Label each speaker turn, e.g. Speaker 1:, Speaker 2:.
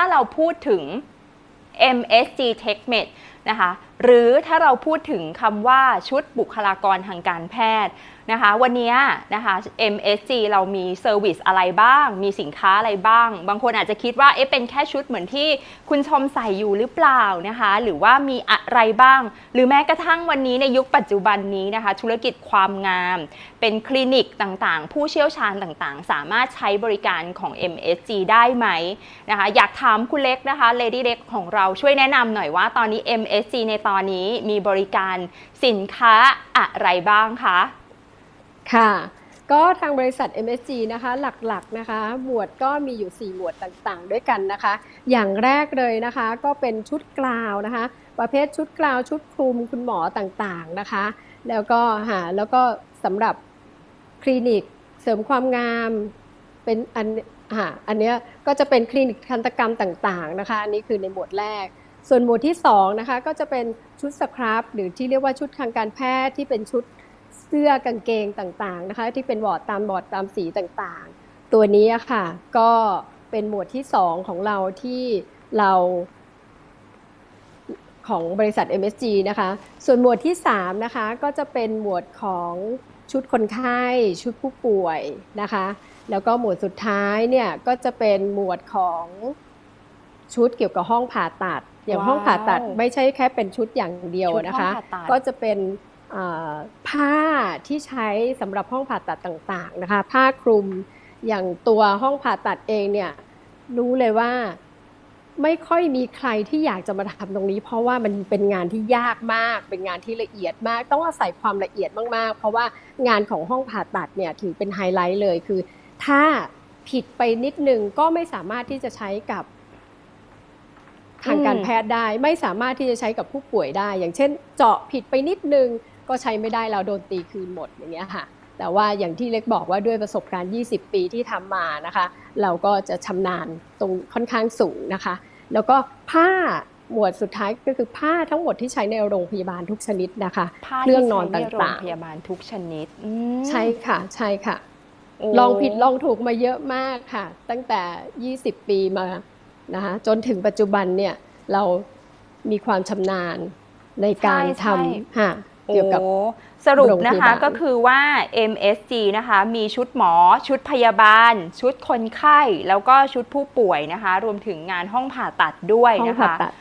Speaker 1: ถ้าเราพูดถึง MSG TechMed นะคะหรือถ้าเราพูดถึงคำว่าชุดบุคลากรทางการแพทย์นะคะวันนี้นะคะ MSG เรามีเซอร์วิสอะไรบ้าง มีสินค้าอะไรบ้าง บางคนอาจจะคิดว่าเอ๊ะเป็นแค่ชุดเหมือนที่คุณชมใส่อยู่หรือเปล่านะคะหรือว่ามีอะไรบ้าง หรือแม้กระทั่งวันนี้ในยุคปัจจุบันนี้นะคะธุรกิจความงาม เป็นคลินิกต่างๆ ผู้เชี่ยวชาญต่างๆ สามารถใช้บริการของ MSG ได้ไหมนะคะอยากถามคุณเล็กนะคะ Lady เล็กของเราช่วยแนะนำหน่อยว่าตอนนี้ MSG ในตอนนี้มีบริการสินค้าอะไรบ้างคะ
Speaker 2: ค่ะก็ทางบริษัท MSG นะคะหลักๆนะคะหมวดก็มีอยู่ 4 หมวดต่างๆ ด้วยกันนะคะ อย่างแรกเลยนะคะก็เป็นชุดกลาวนะคะ ประเภทชุดกลาวชุดคลุมคุณหมอต่างๆนะคะ แล้วก็หาแล้วก็สำหรับคลินิกเสริมความงามเป็นอันหาอันเนี้ยก็จะเป็นคลินิกทันตกรรมต่างๆนะคะอันนี้คือในหมวดแรก ส่วนหมวดที่2นะคะก็จะเป็นชุดสครับหรือที่เรียกว่าชุดทางการแพทย์ที่เป็นชุดเสื้อกางเกงต่างๆนะคะที่เป็นบอร์ดตามบอร์ดตามสีต่างๆ ตัวนี้ค่ะก็เป็นหมวดที่ 2 ของเราที่เราของบริษัท MSG นะคะ ส่วนหมวดที่3นะคะก็จะเป็นหมวดของชุดคนไข้ชุดผู้ป่วยนะคะ แล้วก็หมวดสุดท้ายเนี่ยก็จะเป็นหมวดของชุดเกี่ยวกับห้องผ่าตัด อย่าง
Speaker 1: ว้าว
Speaker 2: ห้องผ่าตัดไม่ใช่แค่เป็นชุดอย่างเดียวนะคะ
Speaker 1: ชุดห้องผ่าตัด
Speaker 2: ก็จะเป็นอ่าผ้าที่ใช้สำหรับห้องผ่าตัดต่างๆนะคะ ผ้าคลุมอย่างตัวห้องผ่าตัดเองเนี่ยรู้เลยว่าไม่ค่อยมีใครที่อยากจะมาทำตรงนี้ เพราะว่ามันเป็นงานที่ยากมาก เป็นงานที่ละเอียดมาก ต้องอาศัยความละเอียดมากๆ เพราะว่างานของห้องผ่าตัดเนี่ยถือเป็นไฮไลท์เลยคือ ถ้าผิดไปนิดนึงก็ไม่สามารถที่จะใช้กับ ทางการ
Speaker 1: อืม
Speaker 2: แพทย์ได้ไม่สามารถที่จะใช้กับผู้ป่วยได้ อย่างเช่น เจาะผิดไปนิดนึงก็ใช้ไม่ได้เราโดนตีคืนหมดอย่างเงี้ยค่ะ แต่ว่าอย่างที่เล็กบอกว่าด้วยประสบการณ์ 20 ปีที่ทำมานะคะ เราก็จะชำนาญตรงค่อนข้างสูงนะคะ แล้วก็ผ้าหมวดสุดท้ายก็คือผ้าทั้งหมดที่ใช้ในโรงพยาบาลทุกชนิดนะคะ
Speaker 1: ผ้า
Speaker 2: เครื่อง
Speaker 1: ที่
Speaker 2: นอน
Speaker 1: ใช้ในโรง
Speaker 2: ต่างๆ
Speaker 1: พยาบาลทุกชนิดอืม
Speaker 2: ใช่ค่ะใช่ค่ะ
Speaker 1: โอ้
Speaker 2: ลองผิดลองถูกมาเยอะมากค่ะ ตั้งแต่ 20 ปีมา นะคะจนถึงปัจจุบันเนี่ยเรามีความชำนาญในการทำค่ะเกี่ยวกับ
Speaker 1: โอ้สรุปนะ
Speaker 2: โรงพยา
Speaker 1: คะ
Speaker 2: บาล
Speaker 1: ก็คือว่า MSG นะคะ มีชุดหมอ ชุดพยาบาล ชุดคนไข้ แล้วก็ชุดผู้ป่วยนะคะ รวมถึงงานห้องผ่าตัดด้วย
Speaker 2: ห้อง
Speaker 1: นะ
Speaker 2: ผ่า
Speaker 1: คะ
Speaker 2: ตัด